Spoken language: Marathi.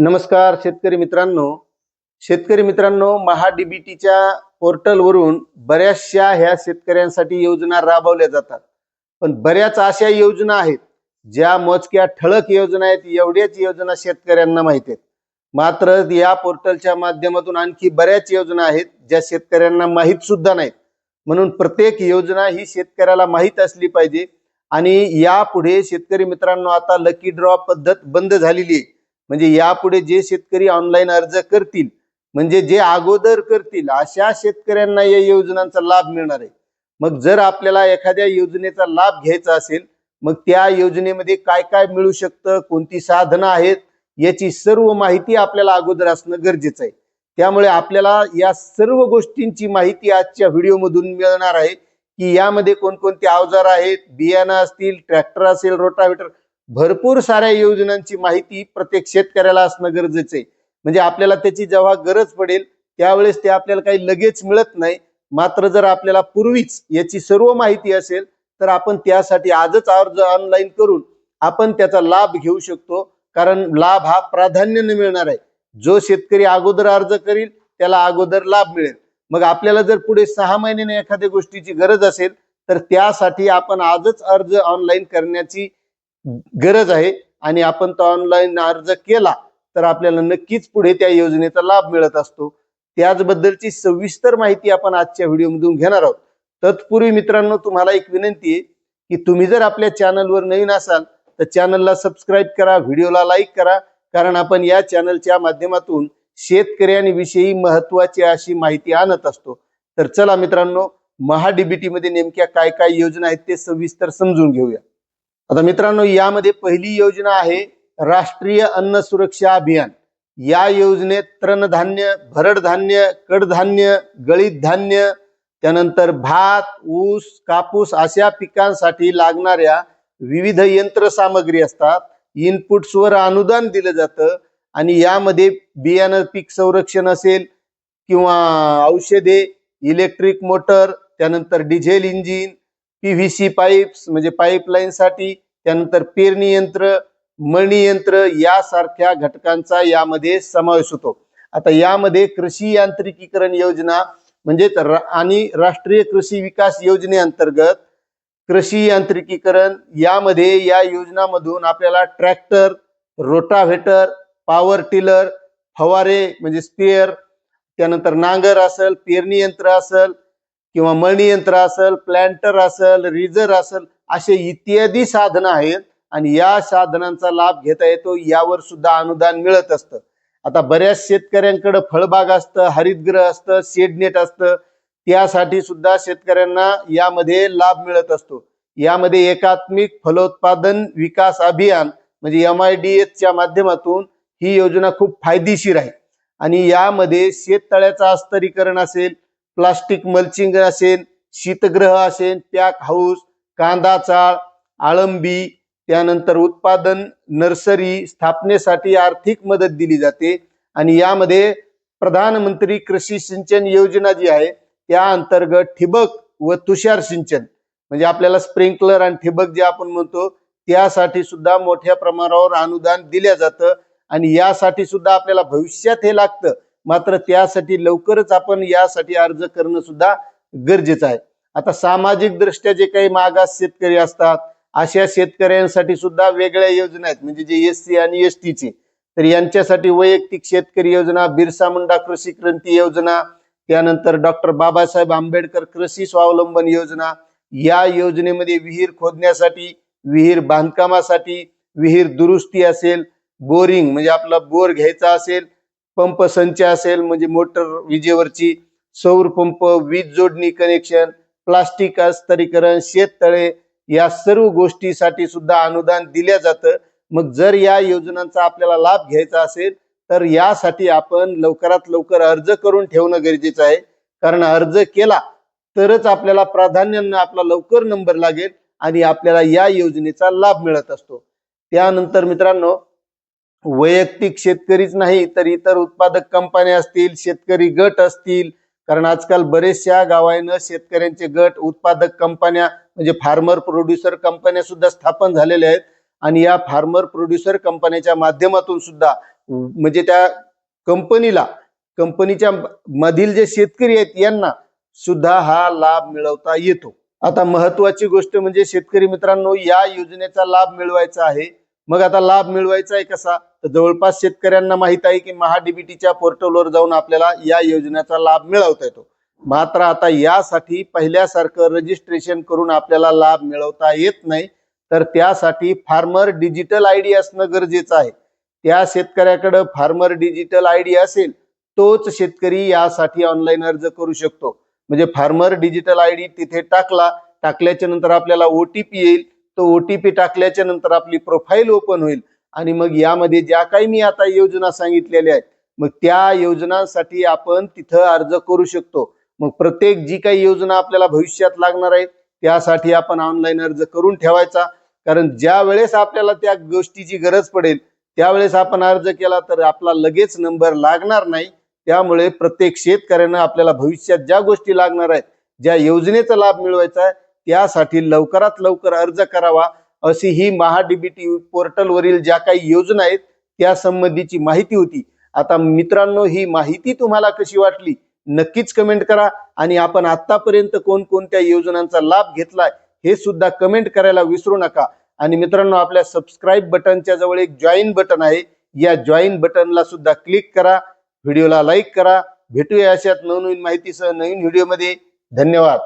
नमस्कार शेतकरी मित्रांनो. शेतकरी मित्रांनो महाडीबीटीच्या पोर्टलवरून बऱ्याचशा ह्या शेतकऱ्यांसाठी योजना राबवल्या जातात. पण बऱ्याच अशा योजना आहेत ज्या मोजक्या ठळक योजना आहेत एवढ्याच योजना शेतकऱ्यांना माहीत आहेत. मात्र या पोर्टलच्या माध्यमातून आणखी बऱ्याच योजना आहेत ज्या शेतकऱ्यांना माहीत सुद्धा नाहीत. म्हणून प्रत्येक योजना ही शेतकऱ्याला माहीत असली पाहिजे. आणि यापुढे शेतकरी मित्रांनो आता लकी ड्रॉ पद्धत बंद झालेली आहे. म्हणजे यापुढे जे शेतकरी ऑनलाईन अर्ज करतील म्हणजे जे अगोदर करतील अशा शेतकऱ्यांना या योजनांचा लाभ मिळणार आहे. मग जर आपल्याला एखाद्या योजनेचा लाभ घ्यायचा असेल मग त्या योजनेमध्ये काय काय मिळू शकतं कोणती साधनं आहेत याची सर्व माहिती आपल्याला अगोदर असणं गरजेचं आहे. त्यामुळे आपल्याला या सर्व गोष्टींची माहिती आजच्या व्हिडिओमधून मिळणार आहे की यामध्ये कोणकोणते अवजार आहेत बियाणं असतील ट्रॅक्टर असेल रोटावेटर भरपूर साऱ्या योजनांची माहिती प्रत्येक शेतकऱ्याला असणं गरजेचं आहे. म्हणजे आपल्याला त्याची जेव्हा गरज पडेल त्यावेळेस ते आपल्याला काही लगेच मिळत नाही. मात्र जर आपल्याला पूर्वीच याची सर्व माहिती असेल तर आपण त्यासाठी आजच अर्ज ऑनलाईन करून आपण त्याचा लाभ घेऊ शकतो. कारण लाभ हा प्राधान्याने मिळणार आहे. जो शेतकरी अगोदर अर्ज करील त्याला अगोदर लाभ मिळेल. मग आपल्याला जर पुढे सहा महिन्याने एखाद्या गोष्टीची गरज असेल तर त्यासाठी आपण आजच अर्ज ऑनलाईन करण्याची गरज आहे. आणि आपण तो ऑनलाईन अर्ज केला तर आपल्याला नक्कीच पुढे त्या योजनेचा लाभ मिळत असतो. त्याचबद्दलची सविस्तर माहिती आपण आजच्या व्हिडिओमधून घेणार आहोत. तत्पूर्वी मित्रांनो तुम्हाला एक विनंती आहे की तुम्ही जर आपल्या चॅनलवर नवीन असाल तर चॅनलला सबस्क्राईब करा व्हिडिओला लाईक करा. कारण आपण या चॅनलच्या माध्यमातून शेतकऱ्यांविषयी महत्वाची अशी माहिती आणत असतो. तर चला मित्रांनो महाडीबीटी मध्ये नेमक्या काय काय योजना आहेत ते सविस्तर समजून घेऊया. आता मित्रांनो यामध्ये पहिली योजना आहे राष्ट्रीय अन्न सुरक्षा अभियान. या योजनेत तृणधान्य भरडधान्य कडधान्य गळीत धान्य त्यानंतर भात ऊस कापूस अशा पिकांसाठी लागणाऱ्या विविध यंत्रसामग्री असतात. इनपुट्सवर अनुदान दिलं जातं आणि यामध्ये बियाणं पीक संरक्षण असेल किंवा औषधे इलेक्ट्रिक मोटर त्यानंतर diesel engine P V C pipes म्हणजे पाईपलाईनसाठी त्यानंतर पेरणी यंत्र मळणी यंत्र यासारख्या घटकांचा यामध्ये समावेश होतो. आता यामध्ये कृषी यांत्रिकीकरण योजना म्हणजे आणि राष्ट्रीय कृषी विकास योजनेअंतर्गत कृषी यांत्रिकीकरण यामध्ये या योजनामधून आपल्याला ट्रॅक्टर रोटाव्हेटर पॉवर टिलर फवारे म्हणजे स्पेअर त्यानंतर नांगर असेल पेरणी यंत्र असेल किंवा मळणीयंत्र असेल प्लॅन्टर असेल रिझर असेल असे इत्यादी साधनं आहेत आणि या साधनांचा लाभ घेता येतो यावर सुद्धा अनुदान मिळत असतं. आता बऱ्याच शेतकऱ्यांकडे फळबाग असतं हरितगृह असतं शेडनेट असतं. त्यासाठी सुद्धा शेतकऱ्यांना यामध्ये लाभ मिळत असतो. यामध्ये एकात्मिक फलोत्पादन विकास अभियान म्हणजे एम आय डी एसच्या माध्यमातून ही योजना खूप फायदेशीर आहे. आणि यामध्ये शेततळ्याचं अस्तरीकरण असेल प्लास्टिक मल्चिंग असेल शीतगृह असेल पॅक हाऊस कांदा चाळ आळंबी त्यानंतर उत्पादन नर्सरी स्थापनेसाठी आर्थिक मदत दिली जाते. आणि यामध्ये प्रधानमंत्री कृषी सिंचन योजना जी आहे त्या अंतर्गत ठिबक व तुषार सिंचन म्हणजे आपल्याला स्प्रिंकलर आणि ठिबक जे आपण म्हणतो त्यासाठी सुद्धा मोठ्या प्रमाणावर अनुदान दिल्या जातं. आणि यासाठी सुद्धा आपल्याला भविष्यात हे लागतं. मात्र त्यासाठी लवकरच आपण यासाठी अर्ज करणं सुद्धा गरजेचं आहे. आता सामाजिक दृष्ट्या जे काही मागास शेतकरी असतात अशा शेतकऱ्यांसाठी सुद्धा वेगळ्या योजना आहेत. म्हणजे जे एस सी आणि एस टीचे. तर यांच्यासाठी वैयक्तिक शेतकरी योजना बिरसा मुंडा कृषी क्रांती योजना त्यानंतर डॉक्टर बाबासाहेब आंबेडकर कृषी स्वावलंबन योजना या योजनेमध्ये विहीर खोदण्यासाठी विहीर बांधकामासाठी विहीर दुरुस्ती असेल बोरिंग म्हणजे आपला बोर घ्यायचा असेल पंप संच असेल म्हणजे मोटर विजेवरची सौर पंप वीज जोडणी कनेक्शन प्लास्टिक अस्तरीकरण शेततळे या सर्व गोष्टीसाठी सुद्धा अनुदान दिल्या जातं. मग जर या योजनांचा आपल्याला लाभ घ्यायचा असेल तर यासाठी आपण लवकरात लवकर अर्ज करून ठेवणं गरजेचं आहे. कारण अर्ज केला तरच आपल्याला प्राधान्यानं आपला लवकर नंबर लागेल आणि आपल्याला या योजनेचा लाभ मिळत असतो. त्यानंतर मित्रांनो वैयक्तिक शेतकरीच नाही तर इतर उत्पादक कंपन्या असतील शेतकरी गट असतील. कारण आजकाल बरेचशा गावानं शेतकऱ्यांचे गट उत्पादक कंपन्या म्हणजे फार्मर प्रोड्युसर कंपन्या सुद्धा स्थापन झालेल्या आहेत. आणि या फार्मर प्रोड्युसर कंपन्याच्या माध्यमातून सुद्धा म्हणजे त्या कंपनीला कंपनीच्या मधील जे शेतकरी आहेत यांना सुद्धा हा लाभ मिळवता येतो. आता महत्वाची गोष्ट म्हणजे शेतकरी मित्रांनो या योजनेचा लाभ मिळवायचा आहे. मग आता लाभ मिळवायचा आहे कसा? तर जवळपास शेतकऱ्यांना माहीत आहे की महाडीबीटीच्या पोर्टलवर जाऊन आपल्याला या योजनेचा लाभ मिळवता येतो. मात्र आता यासाठी पहिल्यासारखं रजिस्ट्रेशन करून आपल्याला लाभ मिळवता येत नाही. तर त्यासाठी फार्मर डिजिटल आयडी असणं गरजेचं आहे. त्या शेतकऱ्याकडं फार्मर डिजिटल आयडी असेल तोच शेतकरी यासाठी ऑनलाईन अर्ज करू शकतो. म्हणजे फार्मर डिजिटल आयडी तिथे टाकला टाकल्याच्या नंतर आपल्याला ओटीपी येईल. तो ओटीपी टाकल्याच्या नंतर आपली प्रोफाईल ओपन होईल. आणि मग यामध्ये ज्या काही मी आता योजना सांगितलेल्या आहेत मग त्या योजनांसाठी आपण तिथं अर्ज करू शकतो. मग प्रत्येक जी काही योजना आपल्याला भविष्यात लागणार आहे त्यासाठी आपण ऑनलाईन अर्ज करून ठेवायचा. कारण ज्या वेळेस आपल्याला त्या गोष्टीची गरज पडेल त्यावेळेस आपण अर्ज केला तर आपला लगेच नंबर लागणार नाही. त्यामुळे प्रत्येक शेतकऱ्यानं आपल्याला भविष्यात ज्या गोष्टी लागणार आहेत ज्या योजनेचा लाभ मिळवायचा आहे त्यासाठी लवकरात लवकर अर्ज करावा. अशी ही महाडीबीटी पोर्टलवरील ज्या काही योजना आहेत त्या संबंधीची माहिती होती. आता मित्रांनो ही माहिती तुम्हाला कशी वाटली? नक्कीच कमेंट करा आणि आपण आतापर्यंत कोणकोणत्या योजनांचा लाभ घेतलाय हे सुद्धा कमेंट करायला विसरू नका. आणि मित्रांनो आपल्या सबस्क्राईब बटनच्या जवळ एक जॉईन बटन आहे. या जॉईन बटनला सुद्धा क्लिक करा व्हिडिओला लाईक करा. भेटूया अशात नवनवीन माहितीसह नवीन व्हिडिओमध्ये धन्यवाद.